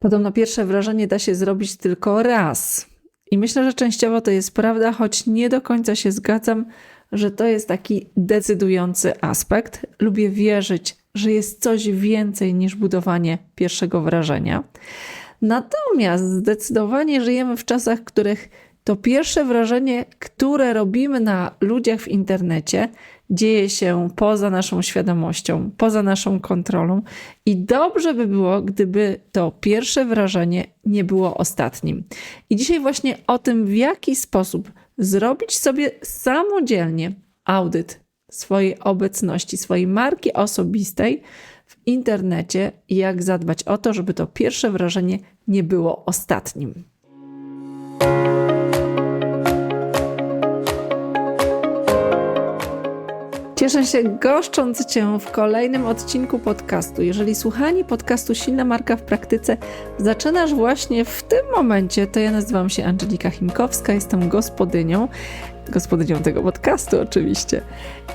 Podobno pierwsze wrażenie da się zrobić tylko raz. I myślę, że częściowo to jest prawda, choć nie do końca się zgadzam, że to jest taki decydujący aspekt. Lubię wierzyć, że jest coś więcej niż budowanie pierwszego wrażenia. Natomiast zdecydowanie żyjemy w czasach, których to pierwsze wrażenie, które robimy na ludziach w internecie, dzieje się poza naszą świadomością, poza naszą kontrolą, i dobrze by było, gdyby to pierwsze wrażenie nie było ostatnim. I dzisiaj właśnie o tym, w jaki sposób zrobić sobie samodzielnie audyt swojej obecności, swojej marki osobistej w internecie i jak zadbać o to, żeby to pierwsze wrażenie nie było ostatnim. Cieszę się goszcząc Cię w kolejnym odcinku podcastu. Jeżeli słuchanie podcastu Silna Marka w Praktyce zaczynasz właśnie w tym momencie, to ja nazywam się Angelika Chimkowska, jestem gospodynią, gospodynią tego podcastu oczywiście.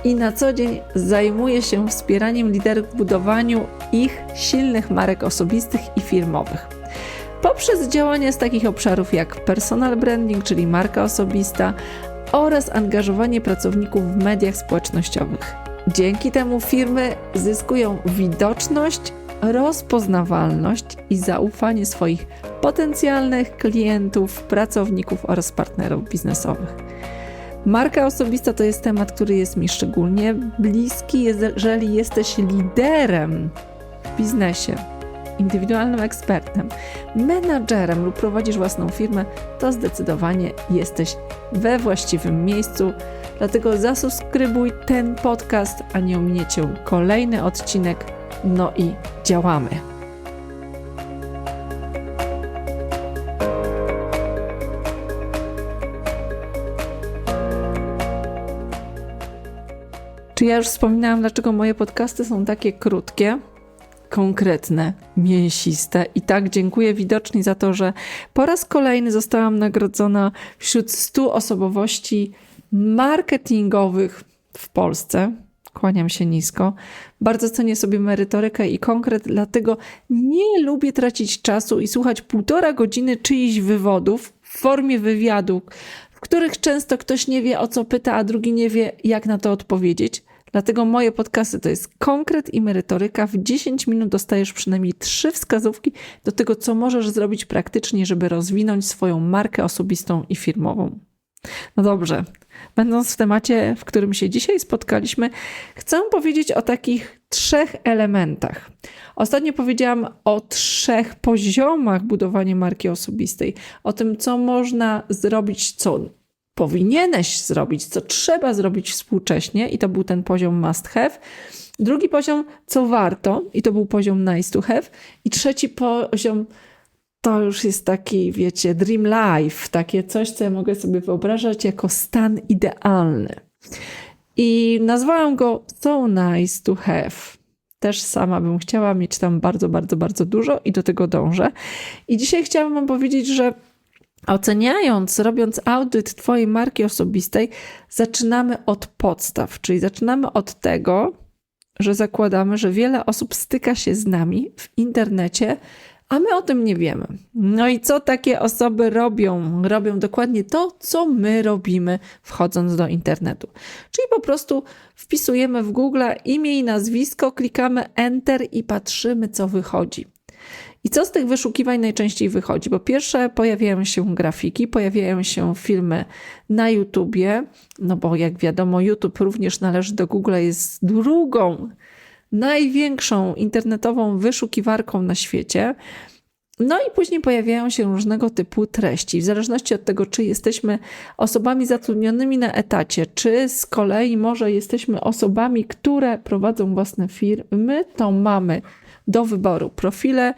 I na co dzień zajmuję się wspieraniem liderów w budowaniu ich silnych marek osobistych i firmowych poprzez działania z takich obszarów jak personal branding, czyli marka osobista, oraz angażowanie pracowników w mediach społecznościowych. Dzięki temu firmy zyskują widoczność, rozpoznawalność i zaufanie swoich potencjalnych klientów, pracowników oraz partnerów biznesowych. Marka osobista to jest temat, który jest mi szczególnie bliski, jeżeli jesteś liderem w biznesie indywidualnym ekspertem, menadżerem lub prowadzisz własną firmę, to zdecydowanie jesteś we właściwym miejscu. Dlatego zasubskrybuj ten podcast, a nie ominiecie kolejny odcinek. No i działamy. Czy ja już wspominałam, dlaczego moje podcasty są takie krótkie? Konkretne, mięsiste. I tak dziękuję widoczni za to, że po raz kolejny zostałam nagrodzona wśród 100 osobowości marketingowych w Polsce. Kłaniam się nisko. Bardzo cenię sobie merytorykę i konkret, dlatego nie lubię tracić czasu i słuchać półtora godziny czyichś wywodów w formie wywiadu, w których często ktoś nie wie o co pyta, a drugi nie wie jak na to odpowiedzieć. Dlatego moje podcasty to jest konkret i merytoryka. W 10 minut dostajesz przynajmniej trzy wskazówki do tego, co możesz zrobić praktycznie, żeby rozwinąć swoją markę osobistą i firmową. No dobrze, będąc w temacie, w którym się dzisiaj spotkaliśmy, chcę powiedzieć o takich trzech elementach. Ostatnio powiedziałam o trzech poziomach budowania marki osobistej, o tym, co można zrobić, co powinieneś zrobić, co trzeba zrobić współcześnie, i to był ten poziom must have. Drugi poziom, co warto, i to był poziom nice to have. I trzeci poziom, to już jest taki, wiecie, dream life, takie coś, co ja mogę sobie wyobrażać jako stan idealny. I nazwałam go so nice to have. Też sama bym chciała mieć tam bardzo, bardzo, bardzo dużo i do tego dążę. I dzisiaj chciałam Wam powiedzieć, że Oceniając, robiąc audyt Twojej marki osobistej, zaczynamy od podstaw, czyli zaczynamy od tego, że zakładamy, że wiele osób styka się z nami w internecie, a my o tym nie wiemy. No i co takie osoby robią? Robią dokładnie to, co my robimy, wchodząc do internetu. Czyli po prostu wpisujemy w Google imię i nazwisko, klikamy Enter i patrzymy, co wychodzi. I co z tych wyszukiwań najczęściej wychodzi? Bo pierwsze pojawiają się grafiki, pojawiają się filmy na YouTubie, no bo jak wiadomo, YouTube również należy do Google, jest drugą największą internetową wyszukiwarką na świecie. No i później pojawiają się różnego typu treści. W zależności od tego, czy jesteśmy osobami zatrudnionymi na etacie, czy z kolei może jesteśmy osobami, które prowadzą własne firmy, to mamy do wyboru profile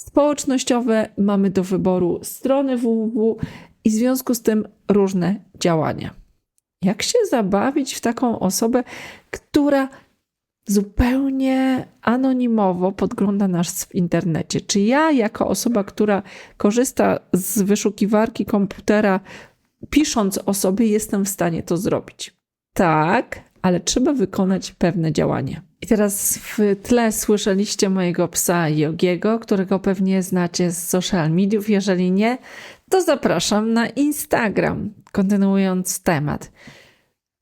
społecznościowe, mamy do wyboru strony www i w związku z tym różne działania. Jak się zabawić w taką osobę, która zupełnie anonimowo podgląda nas w internecie? Czy ja, jako osoba, która korzysta z wyszukiwarki komputera, pisząc o sobie, jestem w stanie to zrobić? Tak, ale trzeba wykonać pewne działanie. I teraz w tle słyszeliście mojego psa Jogiego, którego pewnie znacie z social mediów. Jeżeli nie, to zapraszam na Instagram, kontynuując temat.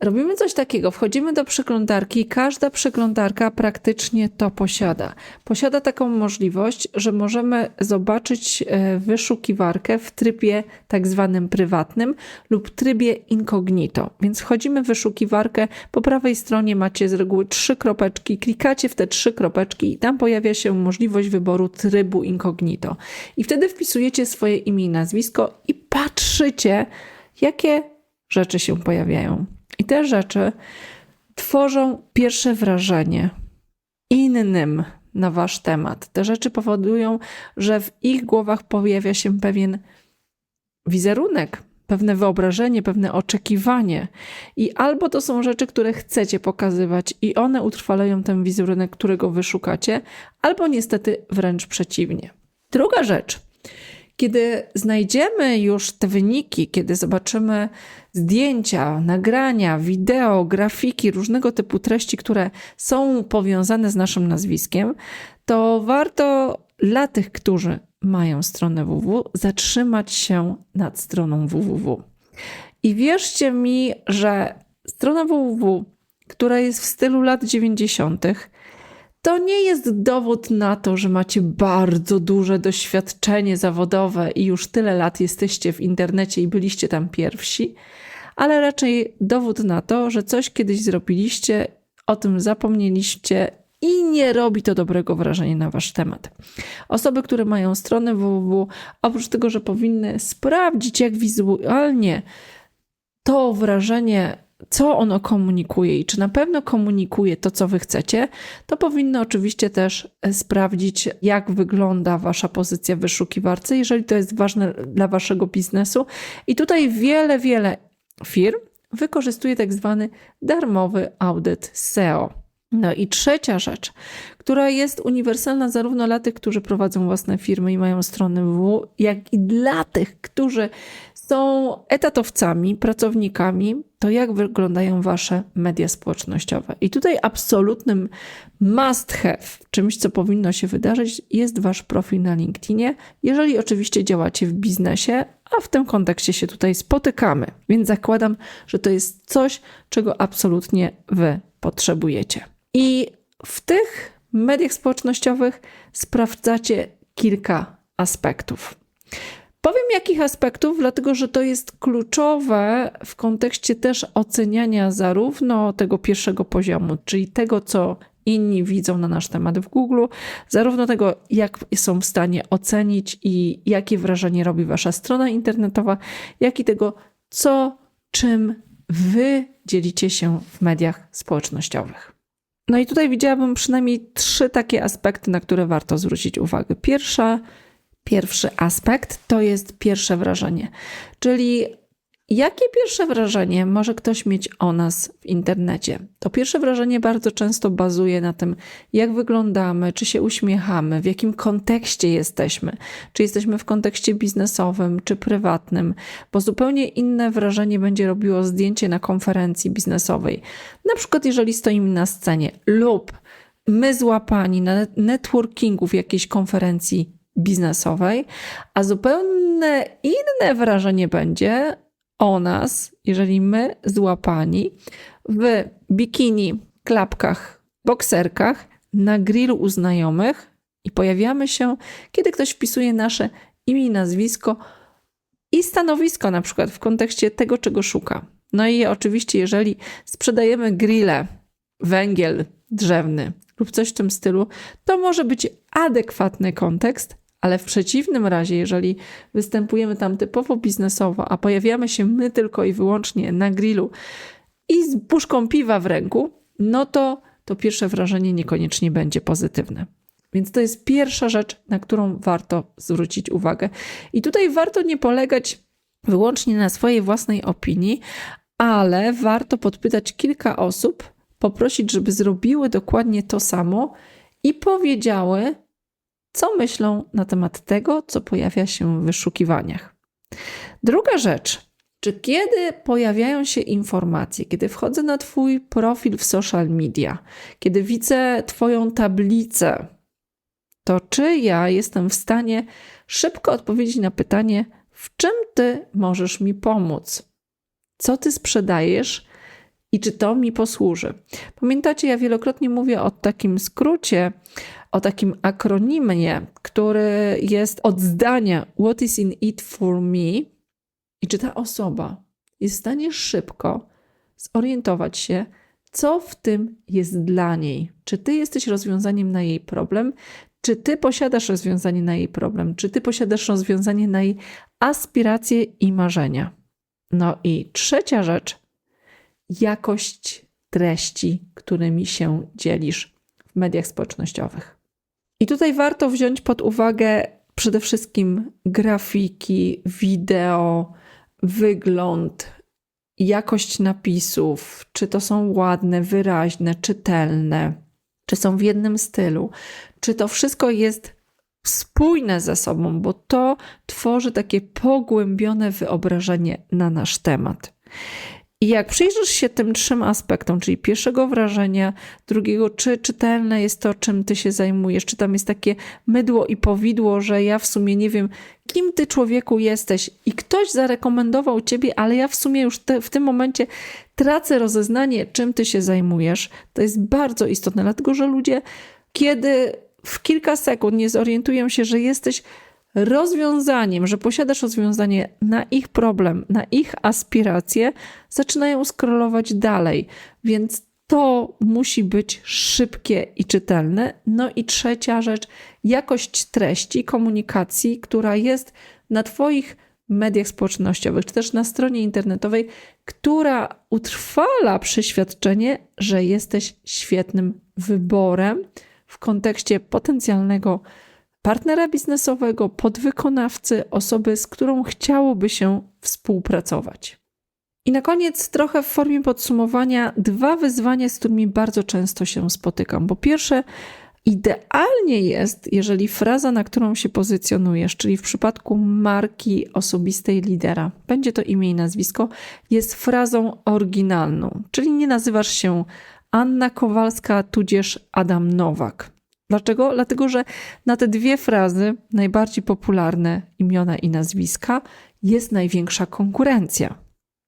Robimy coś takiego, wchodzimy do przeglądarki i każda przeglądarka praktycznie to posiada. Posiada taką możliwość, że możemy zobaczyć e, wyszukiwarkę w trybie tak zwanym prywatnym lub trybie incognito. Więc wchodzimy w wyszukiwarkę, po prawej stronie macie z reguły trzy kropeczki, klikacie w te trzy kropeczki i tam pojawia się możliwość wyboru trybu incognito. I wtedy wpisujecie swoje imię i nazwisko i patrzycie, jakie rzeczy się pojawiają. I te rzeczy tworzą pierwsze wrażenie innym na wasz temat. Te rzeczy powodują, że w ich głowach pojawia się pewien wizerunek, pewne wyobrażenie, pewne oczekiwanie. I albo to są rzeczy, które chcecie pokazywać i one utrwalają ten wizerunek, którego wyszukacie, albo niestety wręcz przeciwnie. Druga rzecz. Kiedy znajdziemy już te wyniki, kiedy zobaczymy zdjęcia, nagrania, wideo, grafiki, różnego typu treści, które są powiązane z naszym nazwiskiem, to warto dla tych, którzy mają stronę www, zatrzymać się nad stroną www. I wierzcie mi, że strona www, która jest w stylu lat 90., to nie jest dowód na to, że macie bardzo duże doświadczenie zawodowe i już tyle lat jesteście w internecie i byliście tam pierwsi, ale raczej dowód na to, że coś kiedyś zrobiliście, o tym zapomnieliście i nie robi to dobrego wrażenia na wasz temat. Osoby, które mają stronę www, oprócz tego, że powinny sprawdzić, jak wizualnie to wrażenie co ono komunikuje i czy na pewno komunikuje to, co wy chcecie, to powinno oczywiście też e, sprawdzić, jak wygląda wasza pozycja w wyszukiwarce, jeżeli to jest ważne dla waszego biznesu. I tutaj wiele, wiele firm wykorzystuje tak zwany darmowy audyt SEO. No i trzecia rzecz, która jest uniwersalna zarówno dla tych, którzy prowadzą własne firmy i mają strony www, jak i dla tych, którzy są etatowcami, pracownikami, to jak wyglądają wasze media społecznościowe. I tutaj absolutnym must have, czymś, co powinno się wydarzyć, jest wasz profil na LinkedInie, jeżeli oczywiście działacie w biznesie, a w tym kontekście się tutaj spotykamy. Więc zakładam, że to jest coś, czego absolutnie wy potrzebujecie. I w tych mediach społecznościowych sprawdzacie kilka aspektów. Powiem jakich aspektów, dlatego że to jest kluczowe w kontekście też oceniania zarówno tego pierwszego poziomu, czyli tego, co inni widzą na nasz temat w Google, zarówno tego, jak są w stanie ocenić i jakie wrażenie robi wasza strona internetowa, jak i tego, co, czym wy dzielicie się w mediach społecznościowych. No i tutaj widziałabym przynajmniej trzy takie aspekty, na które warto zwrócić uwagę. Pierwsza Pierwszy aspekt to jest pierwsze wrażenie, czyli Jakie pierwsze wrażenie może ktoś mieć o nas w internecie? To pierwsze wrażenie bardzo często bazuje na tym, jak wyglądamy, czy się uśmiechamy, w jakim kontekście jesteśmy, czy jesteśmy w kontekście biznesowym, czy prywatnym, bo zupełnie inne wrażenie będzie robiło zdjęcie na konferencji biznesowej. Na przykład, jeżeli stoimy na scenie, lub my złapani na networkingu w jakiejś konferencji biznesowej, a zupełnie inne wrażenie będzie o nas, jeżeli my złapani w bikini, klapkach, bokserkach na grillu u znajomych i pojawiamy się, kiedy ktoś wpisuje nasze imię i nazwisko i stanowisko, na przykład w kontekście tego, czego szuka. No i oczywiście, jeżeli sprzedajemy grille, węgiel drzewny lub coś w tym stylu, to może być adekwatny kontekst, ale w przeciwnym razie, jeżeli występujemy tam typowo biznesowo, a pojawiamy się my tylko i wyłącznie na grillu i z puszką piwa w ręku, no to to pierwsze wrażenie niekoniecznie będzie pozytywne. Więc to jest pierwsza rzecz, na którą warto zwrócić uwagę. I tutaj warto nie polegać wyłącznie na swojej własnej opinii, ale warto podpytać kilka osób, poprosić, żeby zrobiły dokładnie to samo i powiedziały, co myślą na temat tego, co pojawia się w wyszukiwaniach. Druga rzecz, Czy kiedy pojawiają się informacje, kiedy wchodzę na Twój profil w social media, kiedy widzę Twoją tablicę, to czy ja jestem w stanie szybko odpowiedzieć na pytanie, w czym Ty możesz mi pomóc? Co Ty sprzedajesz i czy to mi posłuży? Pamiętacie, ja wielokrotnie mówię o takim skrócie, o takim akronimie, który jest od zdania What is in it for me? I czy ta osoba jest w stanie szybko zorientować się, co w tym jest dla niej? Czy ty jesteś rozwiązaniem na jej problem? Czy ty posiadasz rozwiązanie na jej problem? Czy ty posiadasz rozwiązanie na jej aspiracje i marzenia? No i trzecia rzecz, jakość treści, którymi się dzielisz w mediach społecznościowych. I tutaj warto wziąć pod uwagę przede wszystkim grafiki, wideo, wygląd, jakość napisów, czy to są ładne, wyraźne, czytelne, czy są w jednym stylu, czy to wszystko jest spójne ze sobą, bo to tworzy takie pogłębione wyobrażenie na nasz temat. I jak przyjrzysz się tym trzem aspektom, czyli pierwszego wrażenia, drugiego, czy czytelne jest to, czym ty się zajmujesz, czy tam jest takie mydło i powidło, że ja w sumie nie wiem, kim ty człowieku jesteś i ktoś zarekomendował ciebie, ale ja w sumie już te, w tym momencie tracę rozeznanie, czym ty się zajmujesz. To jest bardzo istotne, dlatego że ludzie, kiedy w kilka sekund nie zorientują się, że jesteś rozwiązaniem, że posiadasz rozwiązanie na ich problem, na ich aspiracje, zaczynają scrollować dalej. Więc to musi być szybkie i czytelne. No i trzecia rzecz, jakość treści, komunikacji, która jest na Twoich mediach społecznościowych, czy też na stronie internetowej, która utrwala przeświadczenie, że jesteś świetnym wyborem w kontekście potencjalnego partnera biznesowego, podwykonawcy, osoby, z którą chciałoby się współpracować. I na koniec, trochę w formie podsumowania, dwa wyzwania, z którymi bardzo często się spotykam. Bo pierwsze, idealnie jest, jeżeli fraza, na którą się pozycjonujesz, czyli w przypadku marki osobistej lidera, będzie to imię i nazwisko, jest frazą oryginalną, czyli nie nazywasz się Anna Kowalska, tudzież Adam Nowak. Dlaczego? Dlatego, że na te dwie frazy, najbardziej popularne imiona i nazwiska, jest największa konkurencja.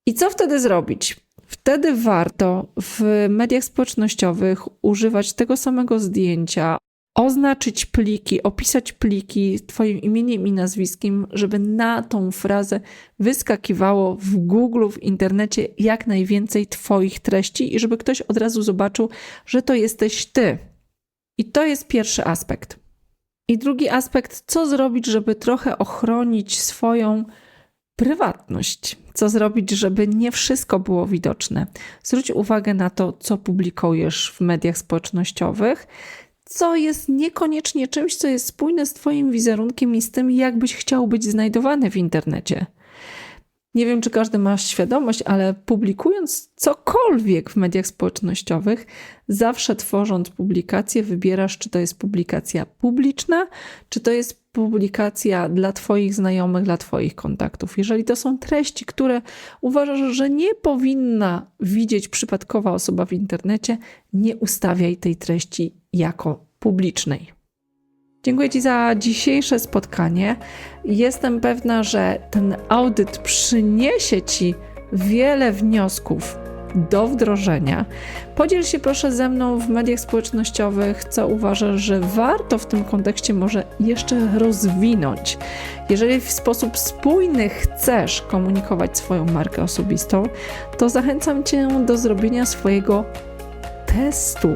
I co wtedy zrobić? Wtedy warto w mediach społecznościowych używać tego samego zdjęcia, oznaczyć pliki, opisać pliki Twoim imieniem i nazwiskiem, żeby na tą frazę wyskakiwało w Google, w internecie jak najwięcej Twoich treści i żeby ktoś od razu zobaczył, że to jesteś Ty. I to jest pierwszy aspekt. I drugi aspekt, co zrobić, żeby trochę ochronić swoją prywatność? Co zrobić, żeby nie wszystko było widoczne? Zwróć uwagę na to, co publikujesz w mediach społecznościowych, co jest niekoniecznie czymś, co jest spójne z Twoim wizerunkiem i z tym, jak byś chciał być znajdowany w internecie. Nie wiem, czy każdy ma świadomość, ale publikując cokolwiek w mediach społecznościowych, zawsze tworząc publikację, wybierasz, czy to jest publikacja publiczna, czy to jest publikacja dla Twoich znajomych, dla Twoich kontaktów. Jeżeli to są treści, które uważasz, że nie powinna widzieć przypadkowa osoba w internecie, nie ustawiaj tej treści jako publicznej. Dziękuję Ci za dzisiejsze spotkanie. Jestem pewna, że ten audyt przyniesie Ci wiele wniosków do wdrożenia. Podziel się proszę ze mną w mediach społecznościowych, co uważasz, że warto w tym kontekście może jeszcze rozwinąć. Jeżeli w sposób spójny chcesz komunikować swoją markę osobistą, to zachęcam Cię do zrobienia swojego testu,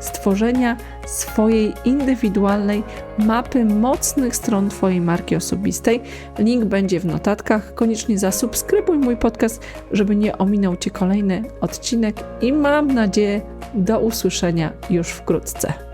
stworzenia swojej indywidualnej mapy mocnych stron Twojej marki osobistej. Link będzie w notatkach. Koniecznie zasubskrybuj mój podcast, żeby nie ominął Cię kolejny odcinek i mam nadzieję do usłyszenia już wkrótce.